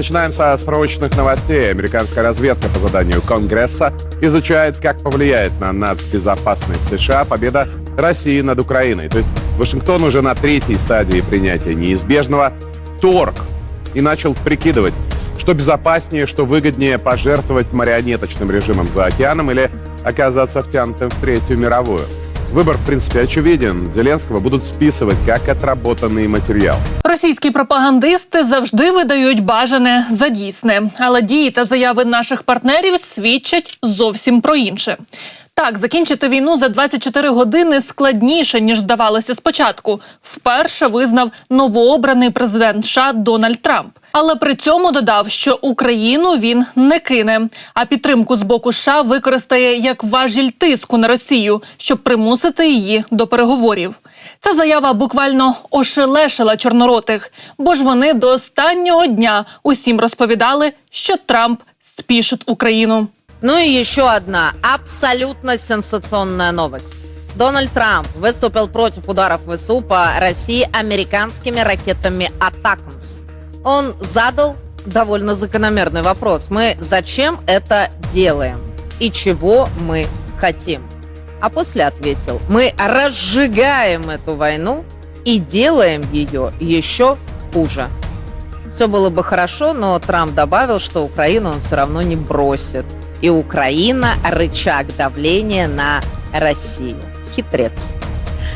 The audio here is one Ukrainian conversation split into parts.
начинаем со срочных новостей. Американская разведка по заданию Конгресса изучает, как повлияет на нацбезопасность США победа России над Украиной. То есть Вашингтон уже на третьей стадии принятия неизбежного торг и начал прикидывать, что безопаснее, что выгоднее пожертвовать марионеточным режимом за океаном или оказаться втянутым в Третью мировую. Выбор, в принципе, очевиден. Зеленского будут списывать как отработанный материал. Російські пропагандисти завжди видають бажане за дійсне, але дії та заяви наших партнерів свідчать зовсім про інше. Так, закінчити війну за 24 години складніше ніж здавалося спочатку. Вперше визнав новообраний президент США Дональд Трамп. Але при цьому додав, що Україну він не кине, а підтримку з боку США використає як важіль тиску на Росію, щоб примусити її до переговорів. Ця заява буквально ошелешила чорноротих, бо ж вони до останнього дня усім розповідали, що Трамп спішить Україну. Ну и еще одна абсолютно сенсационная новость. Дональд Трамп выступил против ударов ВСУ по России американскими ракетами «Атакамс». Он задал довольно закономерный вопрос. Мы зачем это делаем? И чего мы хотим? А после ответил, мы разжигаем эту войну и делаем ее еще хуже. Все было бы хорошо, но Трамп добавил, что Украину он все равно не бросит. И Украина – рычаг давления на Россию. Хитрец.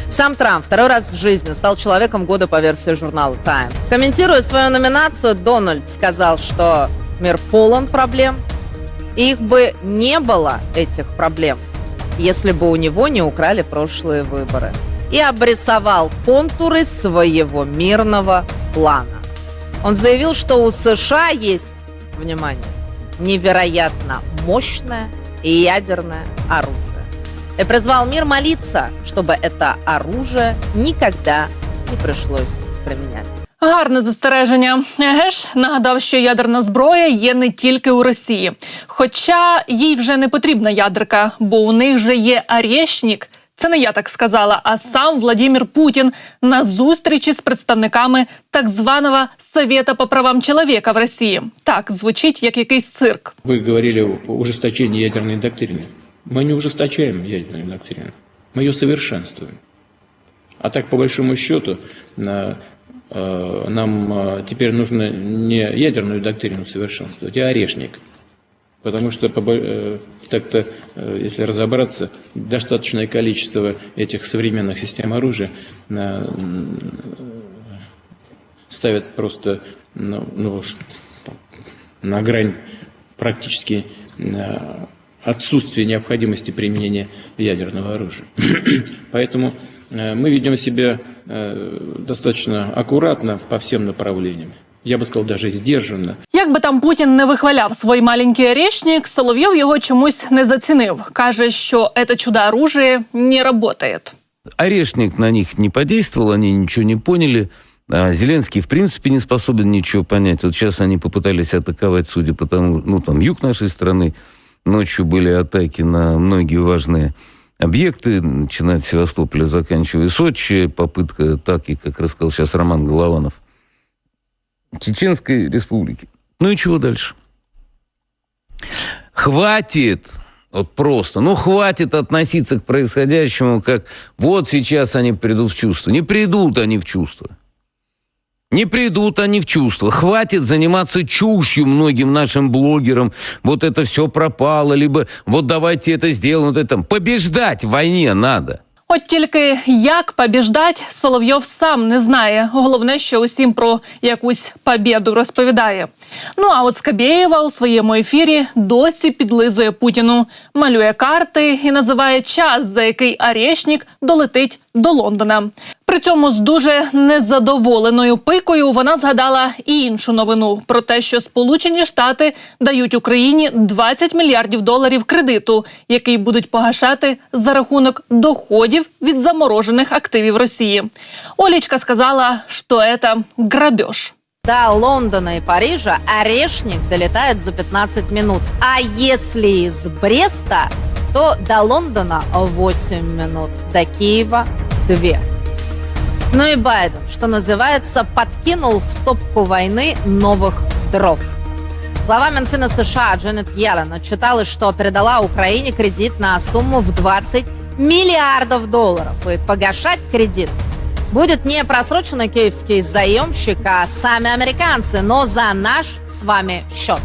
Сам Трамп второй раз в жизни стал человеком года по версии журнала Time. Комментируя свою номинацию, Дональд сказал, что мир полон проблем, и их бы не было, этих проблем, если бы у него не украли прошлые выборы. И обрисовал контуры своего мирного плана. Он заявил, что у США есть, внимание, невероятно мощное ядерное оружие. И призвал мир молиться, чтобы это оружие никогда не пришлось применять. Гарне застереження. Еге ж нагадав, що ядерна зброя є не тільки у Росії, хоча їй вже не потрібна ядерка, бо у них же є Арєшнік. Це не я так сказала, а сам Владимир Путін на зустрічі з представниками так званого Совета по правам чоловіка в Росії. Так звучить як якийсь цирк. Вы говорили о ужесточении ядерной доктрины. Мы не ужесточаем ядерную доктрину, мы ее совершенствуем. А так, по большому счету, на- э, нам э, теперь нужно не ядерную доктрину совершенствовать, а орешник. Потому что, э, так-то, э, если разобраться, достаточное количество этих современных систем оружия э, ставят просто ну, ну, на грань практически отсутствия необходимости применения ядерного оружия. Поэтому мы ведем себя достаточно аккуратно по всем направлениям. Я бы сказал, даже сдержанно. Як би там Путін не вихваляв свій маленький орешник, Соловйов його чомусь не зацінив. Каже, що це чудо оружие не работает. Орешник на них не подействовал, они ничего не поняли. А Зеленский, в принципе, не способен ничего понять. Вот сейчас они попытались атаковать, судя по тому, ну, там, юг нашей страны. Ночью были атаки на многие важные объекты, начиная от Севастополя, заканчивая Сочи. Попытка атаки, как рассказал сейчас Роман Голованов, Чеченской республики. Ну и чего дальше? Хватит, вот просто, ну хватит относиться к происходящему, как вот сейчас они придут в чувство. Не придут они в чувство. Не придут они в чувство. Хватит заниматься чушью многим нашим блогерам. Вот это все пропало, либо вот давайте это сделаем, вот это. Побеждать в войне надо. От тільки як побіждать, Соловйов сам не знає. Головне, що усім про якусь побєду розповідає. Ну а от Скабєєва у своєму ефірі досі підлизує Путіну, малює карти і називає час, за який Арешнік долетить до Лондона. При цьому з дуже незадоволеною пикою вона згадала і іншу новину про те, що Сполучені Штати дають Україні 20 мільярдів доларів кредиту, який будуть погашати за рахунок доходів від заморожених активів Росії. Олічка сказала, що це грабеж. До Лондона и Парижа орешник долетает за 15 минут. А если из Бреста, то до Лондона 8 минут, до Киева 2. Ну и Байден, что называется, подкинул в топку войны новых дров. Глава Минфина США Дженнет Йеллен отчиталась, что передала Украине кредит на сумму в 20 миллиардов долларов. И погашать кредит будет не просроченный киевский заемщик, а сами американцы, но за наш с вами счет.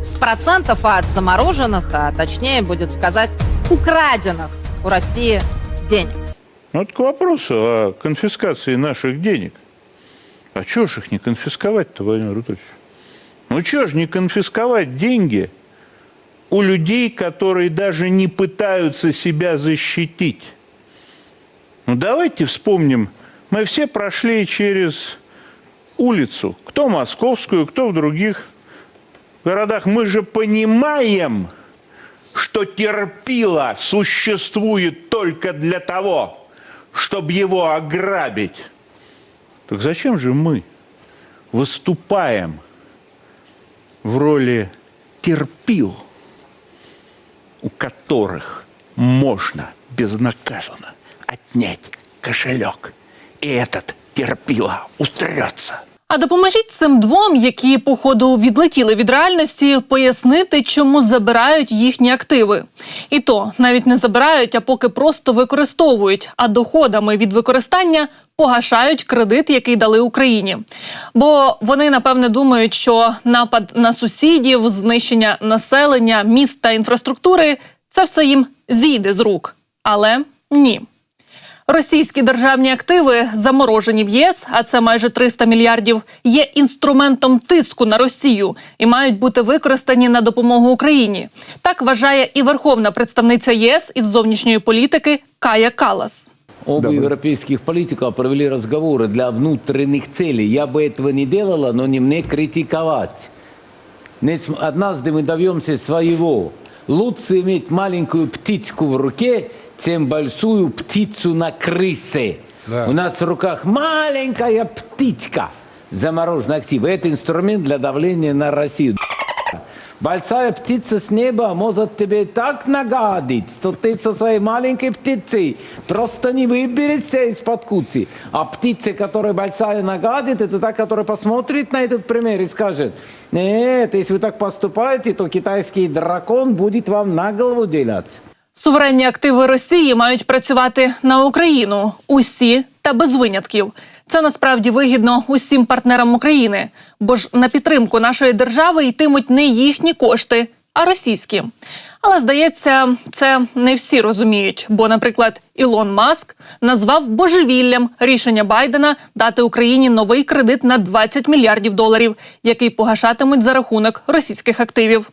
С процентов от замороженных, а точнее будет сказать, украденных у России денег. Ну, это к вопросу о конфискации наших денег. А чего ж их не конфисковать-то, Владимир Анатольевич? Ну, чего ж не конфисковать деньги у людей, которые даже не пытаются себя защитить? Ну, давайте вспомним, мы все прошли через улицу, кто московскую, кто в других городах. Мы же понимаем, что терпило существует только для того, чтобы его ограбить. Так зачем же мы выступаем в роли терпил, у которых можно безнаказанно отнять кошелек, и этот терпила утрется? А допоможіть цим двом, які походу відлетіли від реальності, пояснити, чому забирають їхні активи. І то навіть не забирають, а поки просто використовують, а доходами від використання погашають кредит, який дали Україні. Бо вони напевне думають, що напад на сусідів, знищення населення, міст та інфраструктури це все їм зійде з рук. Але ні. Російські державні активи, заморожені в ЄС, а це майже 300 мільярдів, є інструментом тиску на Росію і мають бути використані на допомогу Україні. Так вважає і верховна представниця єС із зовнішньої політики Кая Калас. Оба европейских политиков провели разговоры для внутренних целей. Я бы этого не делала, но не мне критиковать. Нес- Однажды мы добьемся своего. Лучше иметь маленькую птичку в руке, чем большую птицу на крысе. У нас в руках маленькая птичка. Замороженный актив. Это инструмент для давления на Россию. Большая птица с неба может тебе так нагадить, что ты со своей маленькой птицей просто не выберешься из-под куцы. А птица, которая большая нагадит, это та, которая посмотрит на этот пример и скажет, нет, если вы так поступаете, то китайский дракон будет вам на голову делать. Суверенні активи Росії мають працювати на Україну усі та без винятків. Це насправді вигідно усім партнерам України, бо ж на підтримку нашої держави йтимуть не їхні кошти, а російські. Але здається, це не всі розуміють. Бо, наприклад, Ілон Маск назвав божевіллям рішення Байдена дати Україні новий кредит на 20 мільярдів доларів, який погашатимуть за рахунок російських активів.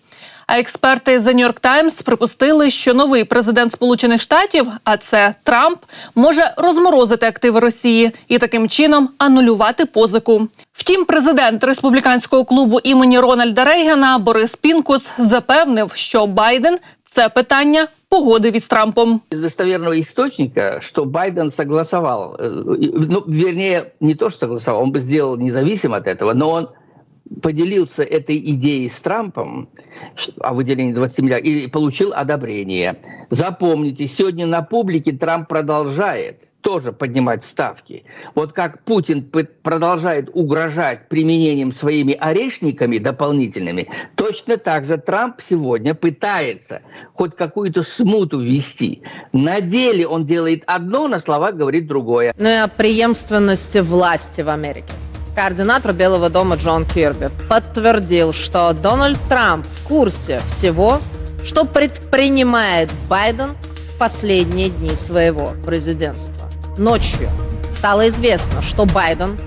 А експерти The New York Times припустили, що новий президент Сполучених Штатів, а це Трамп, може розморозити активи Росії і таким чином анулювати позику. Втім, президент республіканського клубу імені Рональда Рейгана Борис Пінкус запевнив, що Байден це питання погодив із Трампом. из достоверного источника, что Байден согласовал, э, и- ну, вернее, не то, что согласовал, он бы сделал независимо от этого, но он поделился этой идеей с Трампом ш- о выделении 20 миллиардов и получил одобрение. Запомните, сегодня на публике Трамп продолжает тоже поднимать ставки. Вот как Путин продолжает угрожать применением своими орешниками дополнительными, точно так же Трамп сегодня пытается хоть какую-то смуту ввести. На деле он делает одно, на словах говорит другое. Ну и о преемственности власти в Америке. Координатор Белого дома Джон Кирби подтвердил, что Дональд Трамп в курсе всего, что предпринимает Байден в последние дни своего президентства. Ночью стало известно, что Байден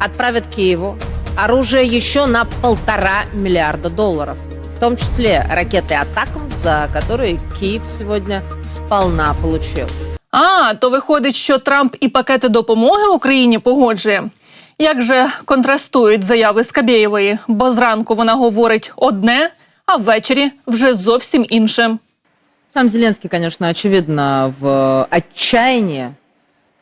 отправит Киеву оружие еще на полтора миллиарда долларов, в том числе ракеты «Атакам», за которые Киев сегодня сполна получил. А, то виходить, що Трамп і пакети допомоги Україні погоджує. Як же контрастують заяви Скабєєвої, бо зранку вона говорить одне, а ввечері вже зовсім інше. Сам Зеленский, конечно, очевидно, в отчаянии.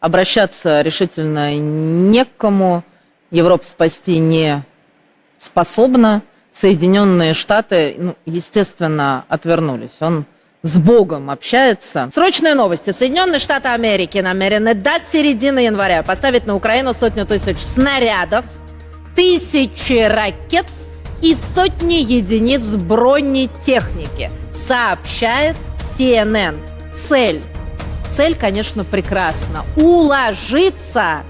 Обращаться решительно некому. Европа спасти не способна. Соединенные Штаты, ну, естественно, отвернулись. Он с Богом общается. Срочные новости. Соединенные Штаты Америки намерены до середины января поставить на Украину сотню тысяч снарядов, тысячи ракет и сотни единиц бронетехники, сообщает CNN. Цель. Цель, конечно, прекрасна. Уложиться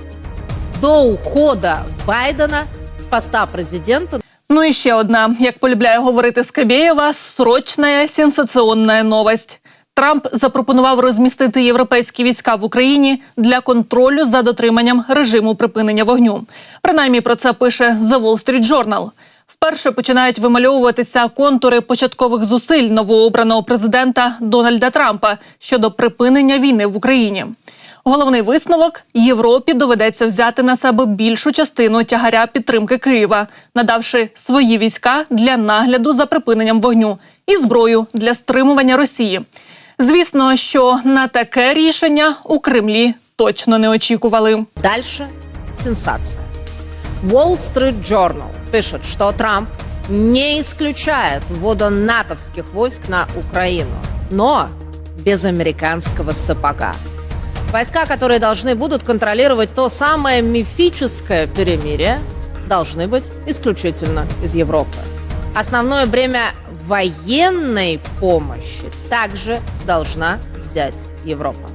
до ухода Байдена с поста президента Ну і ще одна, як полюбляє говорити Скабєєва, срочна сенсаційна новость. Трамп запропонував розмістити європейські війська в Україні для контролю за дотриманням режиму припинення вогню. Принаймні про це пише The Wall Street Journal. Вперше починають вимальовуватися контури початкових зусиль новообраного президента Дональда Трампа щодо припинення війни в Україні. Головний висновок Європі доведеться взяти на себе більшу частину тягаря підтримки Києва, надавши свої війська для нагляду за припиненням вогню і зброю для стримування Росії. Звісно, що на таке рішення у Кремлі точно не очікували. Дальше сенсация. Wall Street Journal пишет, что Трамп не исключает ввода натовских войск на Украину, но без американского сапога. Войска, которые должны будут контролировать то самое мифическое перемирие, должны быть исключительно из Европы. Основное бремя военной помощи также должна взять Европа.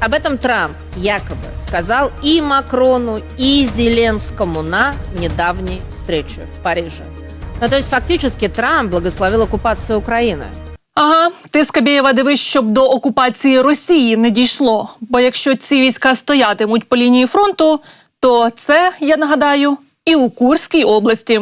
Об этом Трамп якобы сказал и Макрону, и Зеленскому на недавней встрече в Париже. Ну, то есть фактически Трамп благословил оккупацию Украины. Ага, ти Скабєєва дивись, щоб до окупації Росії не дійшло. Бо якщо ці війська стоятимуть по лінії фронту, то це я нагадаю і у Курській області.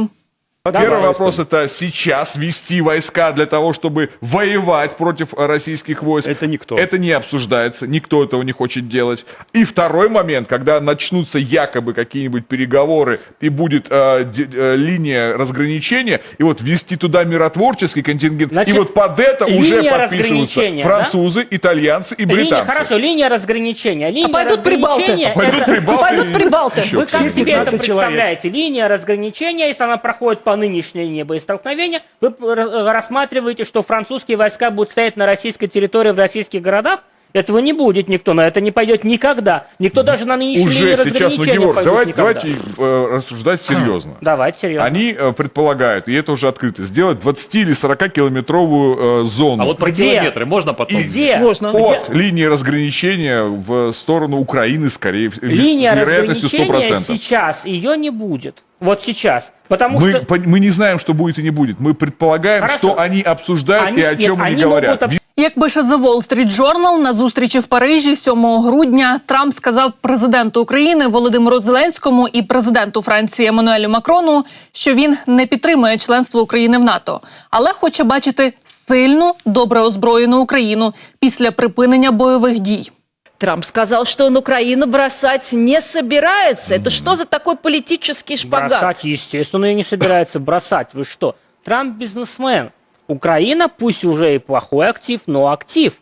Первый вопрос это сейчас вести войска для того, чтобы воевать против российских войск. Это никто. Это не обсуждается, никто этого не хочет делать. И второй момент, когда начнутся якобы какие-нибудь переговоры и будет э, де- э, линия разграничения, и вот вести туда миротворческий контингент, Значит, и вот под это уже линия подписываются разграничения, да? французы, итальянцы и Линия, британцы. хорошо, линия разграничения. Линия пойдут прибалты. разграничения Пойдут прибалты. Пойдут прибалты. Вы как себе это 15 представляете? Линия разграничения, если она проходит по нынешней линии боестолкновения, вы рассматриваете, что французские войска будут стоять на российской территории в российских городах? Этого не будет никто, на это не пойдет никогда. Никто даже на нынешней линии Уже сейчас, ну, Георг, пойдет давайте, никогда. давайте э, рассуждать серьезно. Давайте, серьезно. Они э, предполагают, и это уже открыто, сделать 20 или 40 километровую э, зону А вот про Где? километры можно потом? Где? от линии разграничения в сторону Украины, скорее всего, Линия с вероятностью разграничения 100%. сейчас, ее не будет. Вот сейчас. Потому Мы, что... по- мы не знаем, что будет и не будет. Мы предполагаем, Хорошо. что они обсуждают Они- и о нет, чем они, они говорят. могут Як пише The Wall Street Journal, на зустрічі в Парижі 7 грудня Трамп сказав президенту України Володимиру Зеленському і президенту Франції Еммануелю Макрону, що він не підтримує членство України в НАТО, але хоче бачити сильну, добре озброєну Україну після припинення бойових дій. Трамп сказал, что он Украину бросать не собирается. Это что за такой политический шпагат? Бросать, естественно, ее не собирается бросать. Вы что? Трамп бизнесмен. Украина, пусть уже и плохой актив, но актив.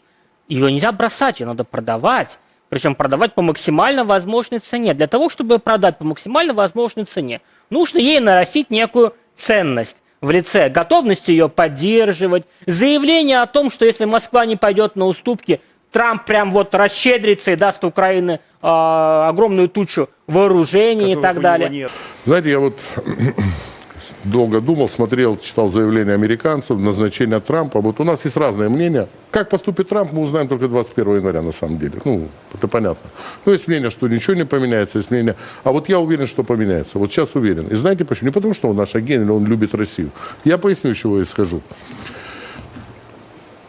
Ее нельзя бросать, ее надо продавать. Причем продавать по максимально возможной цене. Для того, чтобы продать по максимально возможной цене, нужно ей нарастить некую ценность в лице готовности ее поддерживать, заявление о том, что если Москва не пойдет на уступки, Трамп прям вот расщедрится и даст Украине а, огромную тучу вооружений и так далее. Знаете, я вот долго думал, смотрел, читал заявления американцев, назначение Трампа. Вот у нас есть разные мнения. Как поступит Трамп, мы узнаем только 21 января, на самом деле. Ну, это понятно. Ну, есть мнение, что ничего не поменяется, есть мнение... А вот я уверен, что поменяется. Вот сейчас уверен. И знаете почему? Не потому, что он наш агент или он любит Россию. Я поясню, с чего я исхожу.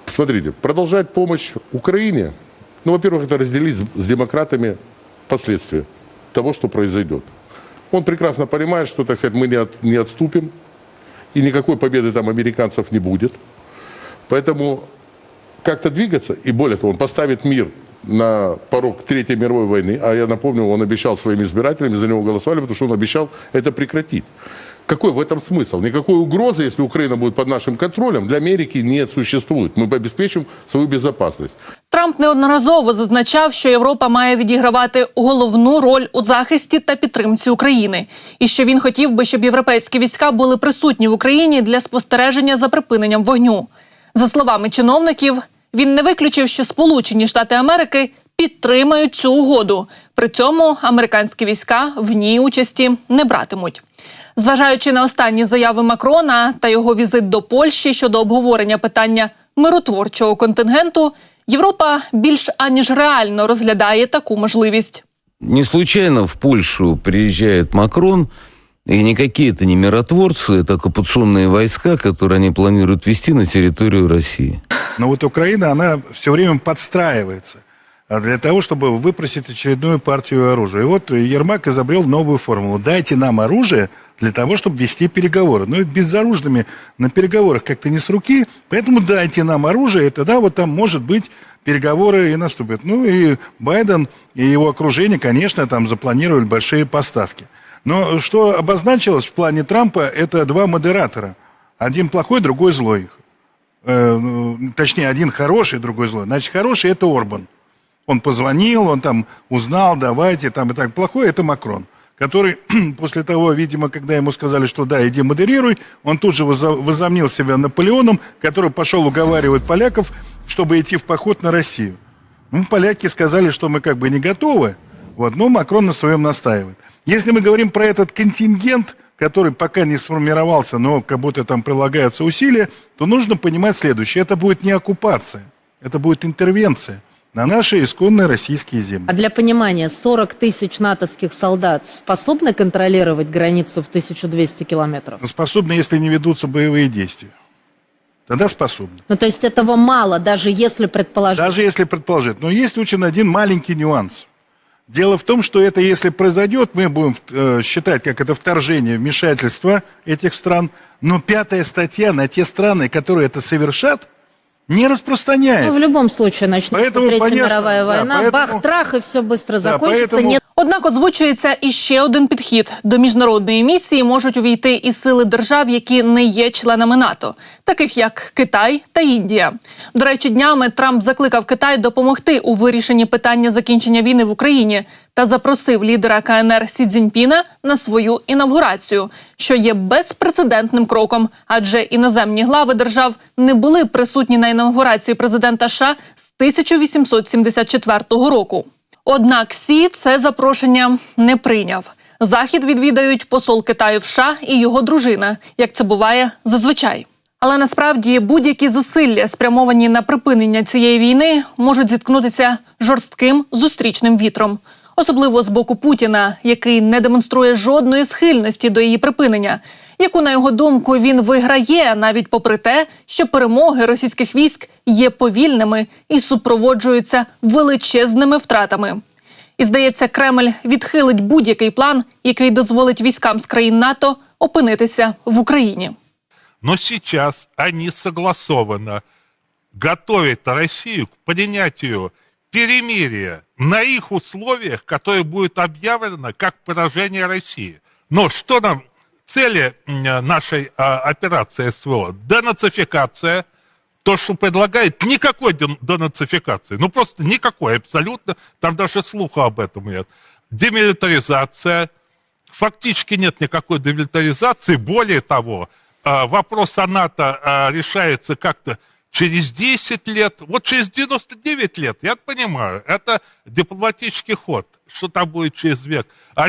Смотрите, продолжать помощь Украине, ну, во-первых, это разделить с демократами последствия того, что произойдет. Он прекрасно понимает, что, так сказать, мы не, от- не отступим, и никакой победы там американцев не будет. Поэтому как-то двигаться, и более того, он поставит мир на порог Третьей мировой войны, а я напомню, он обещал своим избирателям, за него голосовали, потому что он обещал это прекратить. Какой в этом смысл? Никакой угрозы, если Украина будет под нашим контролем, для Америки не существует. Мы обеспечим свою безопасность. Трамп неодноразово зазначав, що Європа має відігравати головну роль у захисті та підтримці України, і що він хотів би, щоб європейські війська були присутні в Україні для спостереження за припиненням вогню. За словами чиновників, він не виключив, що Сполучені Штати Америки підтримають цю угоду. При цьому американські війська в ній участі не братимуть. Зважаючи на останні заяви Макрона та його візит до Польщі щодо обговорення питання миротворчого контингенту, Європа більш аніж реально розглядає таку можливість. Не случайно в Польшу приезжает Макрон, и никакие это не миротворцы, это оккупационные войска, которые они планируют вести на территорию России. Но вот Украина, она все время подстраивается а, Для того, чтобы выпросить очередную партию оружия. И вот Ермак изобрел новую формулу. Дайте нам оружие для того, чтобы вести переговоры. Но ведь безоружными на переговорах как-то не с руки, поэтому дайте нам оружие, и тогда вот там, может быть, переговоры и наступят. Ну и Байден и его окружение, конечно, там запланировали большие поставки. Но что обозначилось в плане Трампа, это два модератора. Один плохой, другой злой. Э, ну, точнее, один хороший, другой злой. Значит, хороший – это Орбан. Он позвонил, он там узнал, давайте, там и так. Плохой – это Макрон, который после того, видимо, когда ему сказали, что да, иди модерируй, он тут же возомнил себя Наполеоном, который пошел уговаривать поляков, чтобы идти в поход на Россию. Ну, поляки сказали, что мы как бы не готовы, вот, но Макрон на своем настаивает. Если мы говорим про этот контингент, который пока не сформировался, но как будто там прилагаются усилия, то нужно понимать следующее. Это будет не оккупация, это будет интервенция на наши исконные российские земли. А для понимания, 40 тысяч натовских солдат способны контролировать границу в 1200 километров? Способны, если не ведутся боевые действия. Тогда способны. Ну, то есть этого мало, даже если предположить. Даже если предположить. Но есть очень один маленький нюанс. Дело в том, что это, если произойдет, мы будем э, считать, как это вторжение, вмешательство этих стран. Но пятая статья на те страны, которые это совершат, не распространяется. Ну, в любом случае начнется Поэтому, Третья понятно, мировая да, война, поэтому- бах-трах, и все быстро Да, закончится. поэтому- Нет Однак озвучується і ще один підхід: до міжнародної місії можуть увійти і сили держав, які не є членами НАТО, таких як Китай та Індія. До речі, днями Трамп закликав Китай допомогти у вирішенні питання закінчення війни в Україні та запросив лідера КНР Сі Цзіньпіна на свою інавгурацію, що є безпрецедентним кроком, адже іноземні глави держав не були присутні на інавгурації президента США з 1874 року. Однак Сі це запрошення не прийняв. Захід відвідають посол Китаю США і його дружина, як це буває зазвичай. Але насправді будь-які зусилля, спрямовані на припинення цієї війни, можуть зіткнутися жорстким зустрічним вітром, особливо з боку Путіна, який не демонструє жодної схильності до її припинення, яку, на його думку, він виграє навіть попри те, що перемоги російських військ є повільними і супроводжуються величезними втратами. І здається, Кремль відхилить будь-який план, який дозволить військам з країн НАТО опинитися в Україні. Но сейчас они согласованно готовят Россию к принятию перемирия на их условиях, которое будет объявлено как поражение России. Но что нам цели нашей а, операции СВО? Денацификация, то, что предлагает, никакой ден- денацификации. Ну, просто никакой, абсолютно. Там даже слуха об этом нет. Демилитаризация. Фактически нет никакой демилитаризации. Более того, а, вопрос о НАТО а, решается как-то через 10 лет. Вот через 99 лет, я понимаю, это дипломатический ход. Что там будет через век? А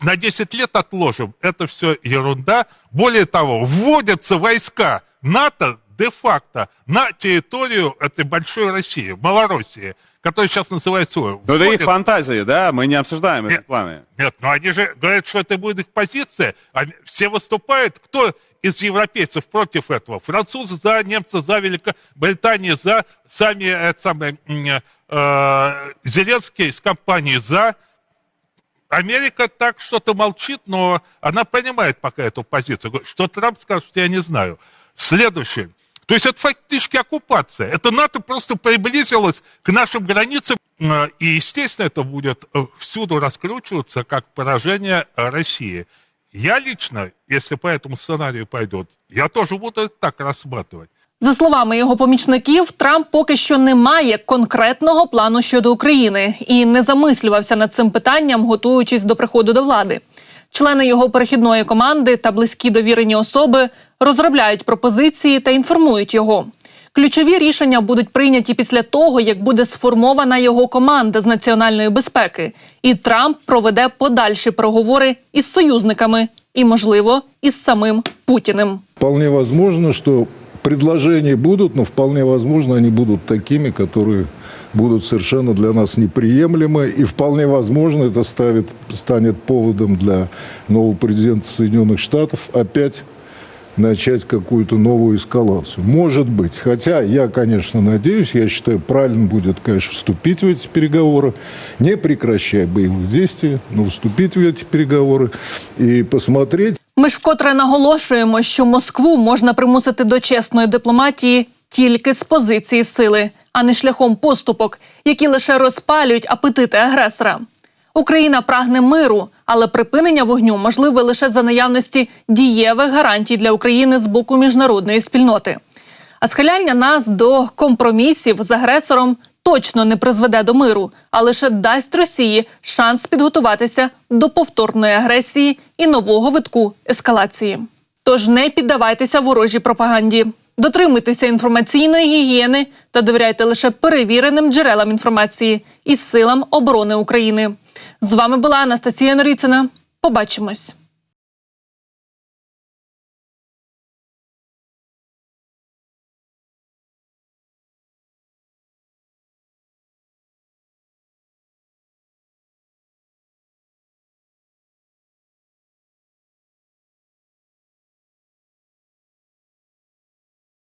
на 10 лет отложим. Это все ерунда. Более того, вводятся войска НАТО де-факто на территорию этой большой России, Малороссии, которая сейчас называется... Ну, это их фантазии, да? Мы не обсуждаем эти Нет. планы. нет, но они же говорят, что это будет их позиция. Они- все выступают. Кто из европейцев против этого? Французы за, немцы за, Великобритания за, сами э, самые, м, э, Зеленский с компанией за. Америка так что-то молчит, но она понимает пока эту позицию. Что Трамп скажет, я не знаю. Следующее. То есть это фактически оккупация. Это НАТО просто приблизилось к нашим границам. Э, И, естественно, это будет э, всюду раскручиваться как поражение э, России. Я лично, если по этому сценарию пойдет, я тоже буду так рассматривать. За словами його помічників, Трамп поки що не має конкретного плану щодо України і не замислювався над цим питанням, готуючись до приходу до влади. Члени його перехідної команди та близькі довірені особи розробляють пропозиції та інформують його. Ключові рішення будуть прийняті після того, як буде сформована його команда з національної безпеки, і Трамп проведе подальші переговори із союзниками і, можливо, із самим Путіним. Вполне возможно, что предложения будут, но вполне возможно, они будут такими, которые будут совершенно для нас неприемлемы. И вполне возможно, это ставит, станет поводом для нового президента Соединенных Штатов опять начать какую-то новую эскалацию. Может быть. Хотя я, конечно, надеюсь, я считаю, правильно будет, конечно, вступить в эти переговоры, не прекращая боевых действий, но вступить в эти переговоры и посмотреть, Ми ж вкотре наголошуємо, що Москву можна примусити до чесної дипломатії тільки з позиції сили, а не шляхом поступок, які лише розпалюють апетити агресора. Україна прагне миру, але припинення вогню можливе лише за наявності дієвих гарантій для України з боку міжнародної спільноти. А схиляння нас до компромісів з агресором точно не призведе до миру, а лише дасть Росії шанс підготуватися до повторної агресії і нового витку ескалації. Тож не піддавайтеся ворожій пропаганді, дотримуйтеся інформаційної гігієни та довіряйте лише перевіреним джерелам інформації і силам оборони України. З вами була Анастасія Норіцина. Побачимось.